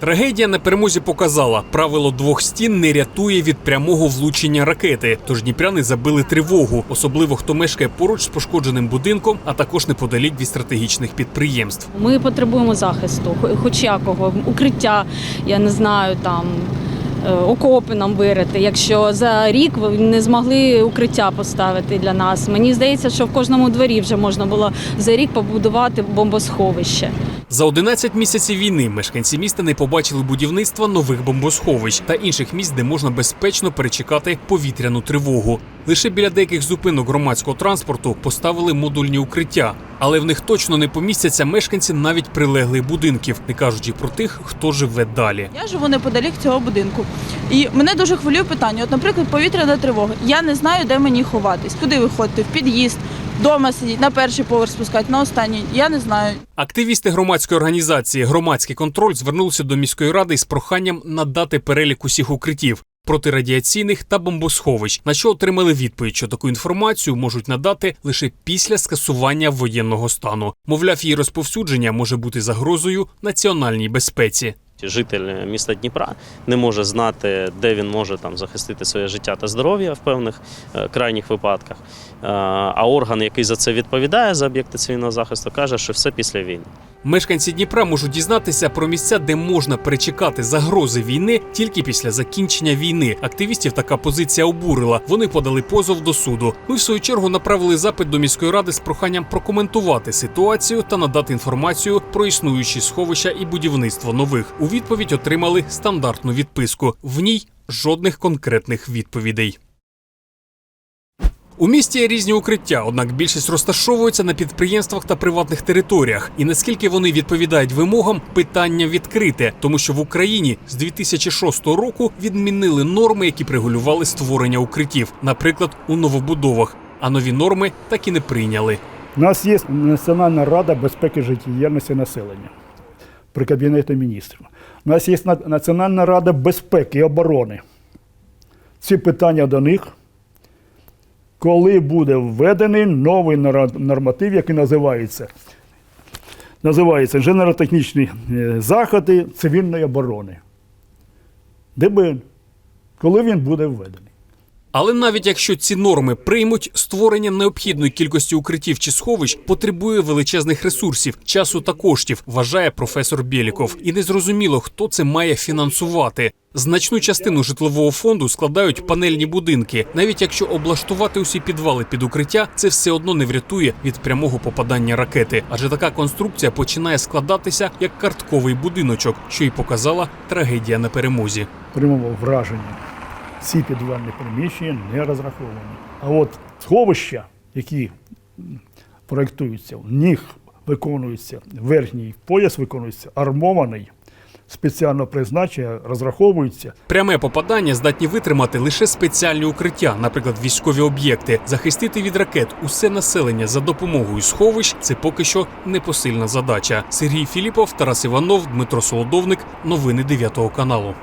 Трагедія на перемозі показала, правило двох стін не рятує від прямого влучення ракети. Тож дніпряни забили тривогу, особливо хто мешкає поруч з пошкодженим будинком, а також неподалік від стратегічних підприємств. Ми потребуємо захисту, хоч якого, укриття, я не знаю, там е, окопи нам вирити. Якщо за рік не змогли укриття поставити для нас. Мені здається, що в кожному дворі вже можна було за рік побудувати бомбосховище. За 11 місяців війни мешканці міста не побачили будівництва нових бомбосховищ та інших місць, де можна безпечно перечекати повітряну тривогу. Лише біля деяких зупинок громадського транспорту поставили модульні укриття, але в них точно не помістяться мешканці навіть прилеглих будинків, не кажучи про тих, хто живе далі. Я живу неподалік цього будинку. І мене дуже хвилює питання. От, наприклад, повітряна тривога. Я не знаю, де мені ховатись. Куди виходити? В під'їзд, вдома сидіти, на перший поверх спускати, на останній. Я не знаю. Активісти громадської організації Громадський контроль звернулися до міської ради із проханням надати перелік усіх укриттів протирадіаційних та бомбосховищ, на що отримали відповідь, що таку інформацію можуть надати лише після скасування воєнного стану. Мовляв, її розповсюдження може бути загрозою національній безпеці. Житель міста Дніпра не може знати, де він може там захистити своє життя та здоров'я в певних е, крайніх випадках. Е, А орган, який за це відповідає за об'єкти цивільного захисту, каже, що все після війни. Мешканці Дніпра можуть дізнатися про місця, де можна перечекати загрози війни тільки після закінчення війни. Активістів така позиція обурила. Вони подали позов до суду. Ми в свою чергу направили запит до міської ради з проханням прокоментувати ситуацію та надати інформацію про існуючі сховища і будівництво нових. У відповідь отримали стандартну відписку. В ній жодних конкретних відповідей. У місті є різні укриття, однак більшість розташовуються на підприємствах та приватних територіях. І наскільки вони відповідають вимогам, питання відкрите, тому що в Україні з 2006 року відмінили норми, які регулювали створення укриттів, наприклад, у новобудовах. А нові норми так і не прийняли. У нас є Національна рада безпеки життєдіяльності населення при Кабінеті міністрів. У нас є Національна рада безпеки і оборони. Ці питання до них. Коли буде введений новий норматив, який називається, називається інженерно-технічні е, заходи цивільної оборони. ДБН. Коли він буде введений? Але навіть якщо ці норми приймуть, створення необхідної кількості укриттів чи сховищ потребує величезних ресурсів, часу та коштів, вважає професор Бєліков. І незрозуміло, хто це має фінансувати. Значну частину житлового фонду складають панельні будинки. Навіть якщо облаштувати усі підвали під укриття, це все одно не врятує від прямого попадання ракети, адже така конструкція починає складатися як картковий будиночок, що й показала трагедія на перемозі. прямого враження. Ці підвальні приміщення не розраховані. А от сховища, які проєктуються, в них виконується верхній пояс, виконується армований, спеціально призначення, розраховується. Пряме попадання здатні витримати лише спеціальні укриття, наприклад, військові об'єкти. Захистити від ракет усе населення за допомогою сховищ це поки що непосильна задача. Сергій Філіпов, Тарас Іванов, Дмитро Солодовник. Новини 9 каналу.